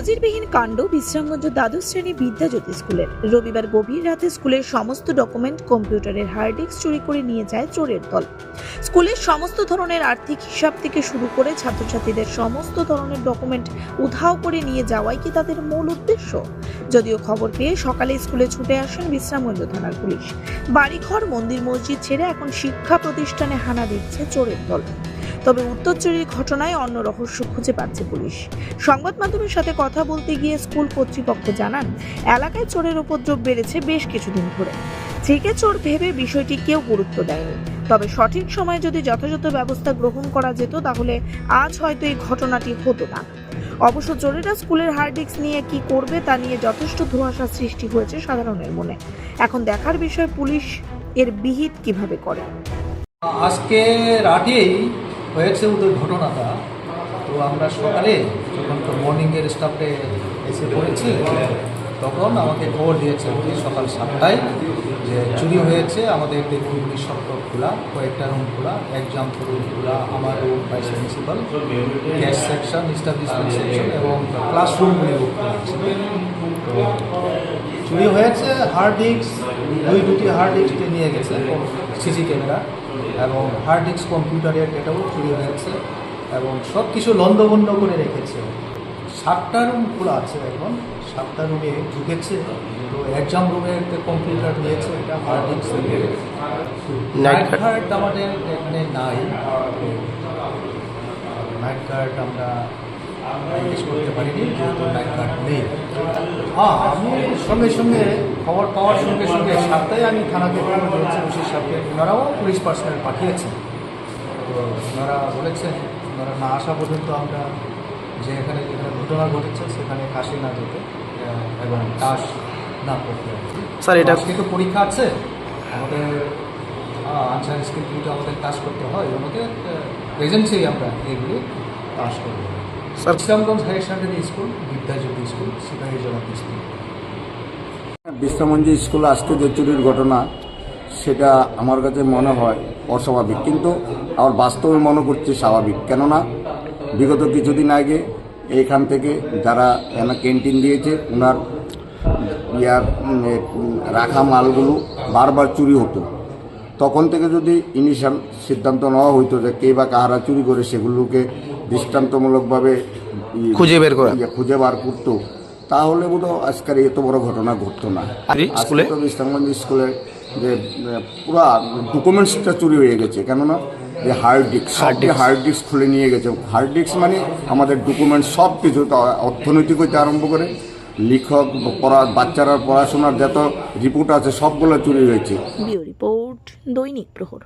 নজিরবিহীন কাণ্ড বিশ্রামগঞ্জ দ্বাদশ শ্রেণি বিদ্যাজ্যোতি স্কুলের রবিবার গভীর রাতে স্কুলের সমস্ত ডকুমেন্ট কম্পিউটারের হার্ড ডিস্ক চুরি করে নিয়ে যায় চোরের দল। স্কুলের সমস্ত ধরনের আর্থিক হিসাব থেকে শুরু করে ছাত্রছাত্রীদের সমস্ত ধরনের ডকুমেন্ট উধাও করে নিয়ে যাওয়াই কি তাদের মূল উদ্দেশ্য? যদিও খবর পেয়ে সকালে স্কুলে ছুটে আসেন বিশ্রামগঞ্জ থানার পুলিশ। বাড়িঘর, মন্দির, মসজিদ ছেড়ে এখন শিক্ষা প্রতিষ্ঠানে হানা দিচ্ছে চোরের দল। তবে উত্তর চুরির ঘটনায় অন্য রহস্য খুঁজে পাচ্ছে পুলিশ। সংবাদ মাধ্যমের সাথে কথা বলতে গিয়ে স্কুল কর্তৃপক্ষ জানান, এলাকায় চোরের উপদ্রব বেড়েছে বেশ কিছুদিন ধরে। থেকে চোর ভেবে বিষয়টি কেউ গুরুত্ব দেয়নি। তবে সঠিক সময়ে যদি যথাযথ ব্যবস্থা গ্রহণ করা যেত, তাহলে আজ হয়তো এই ঘটনাটি হতো না। অবশ্য চোরেরা স্কুলের হার্ড ডিস্ক নিয়ে কি করবে তা নিয়ে যথেষ্ট ধোঁয়াশা সৃষ্টি হয়েছে সাধারণের মনে। এখন দেখার বিষয় পুলিশ এর বিহিত কীভাবে করে। আজকে রাতেই হয়েছে ওদের ঘটনাটা। তো আমরা সকালে যখন তো মর্নিংয়ের স্টাফে এসে পড়েছি তখন আমাকে খবর দিয়েছে যে সকাল সাতটায় যে চুরি হয়েছে, আমাদের দেখুনগুলি সব খোলা, কয়েকটা রুম খোলা এক্সাম রুম খোলা, আমার room vice principal cash section establishment section এবং ক্লাসরুমগুলিও তো চুরি হয়েছে হার্ড ডিস্ক দুই দুটি হার্ড ডিস্ক নিয়ে গেছে সিসি ক্যামেরা এবং হার্ড ডিস্ক কম্পিউটারের এটাও চুরি হয়েছে এবং সব কিছু লন্ডভন্ড করে রেখেছে। সাতটা রুম খোলা আছে এখন। সাতটা রুমে ঢুকেছে। তো এক্সাম রুমের কম্পিউটার নিয়েছে এটা হার্ড ডিস্ক নাইট গার্ড আমাদের এখানে নাই। নাইট গার্ড আমরা করতে পারিনি যেহেতু নাইট গার্ড নেই। হ্যাঁ আমি সঙ্গে সঙ্গে খবর পাওয়ার সঙ্গে সঙ্গে সাতটায় আমি থানাতে ওসির সাথে ওনারাও পুলিশ পার্সোনাল পাঠিয়েছেন। তো ওনারা বলেছেন ওনারা না আসা পর্যন্ত আমরা যে এখানে যেখানে ঘটনা ঘটেছে সেখানে কাশি না যেতে এবং কাজ না করতে স্যার, এটা- আজকে তো পরীক্ষা আছে আমাদের আনসার স্কিলগুলিতে আমাদের কাজ করতে হয় আমাদের প্রেজেন্সেই আমরা এগুলি পাস করব। Sir. Islamganj higher secondary school Vidyajyoti school Sipahi school. বিশ্রামঞ্জি স্কুলে আজকে যে চুরির ঘটনা সেটা আমার কাছে মনে হয় অস্বাভাবিক। কিন্তু আমার বাস্তবে মনে করছি স্বাভাবিক। কেননা বিগত কিছুদিন আগে এইখান থেকে যারা এনা ক্যান্টিন দিয়েছে ওনার ইয়ার রাখা মালগুলো বারবার চুরি হতো। তখন থেকে যদি ইনিশিয়াল সিদ্ধান্ত নেওয়া হইতো যে কে বা কাহারা চুরি করে সেগুলোকে দৃষ্টান্তমূলকভাবে খুঁজে বের করা। ইয়ে, খুঁজে বার করতো তাহলে বোধ আজকের এত বড় ঘটনা ঘটতো না। আর এই স্কুলে? যে পুরা ডকুমেন্টসটা চুরি হয়ে গেছে কেননা যে হার্ড ডিস্ক সবটি হার্ড ডিস্ক খুলে নিয়ে গেছে। হার্ড ডিস্ক মানে আমাদের ডকুমেন্ট সব কিছু তা- অর্থনৈতিক হইতে আরম্ভ করে লেখক পড়া বাচ্চারা পড়াশোনার যত রিপোর্ট আছে সবগুলো চুরি হয়েছে। রিপোর্ট দৈনিক প্রহর।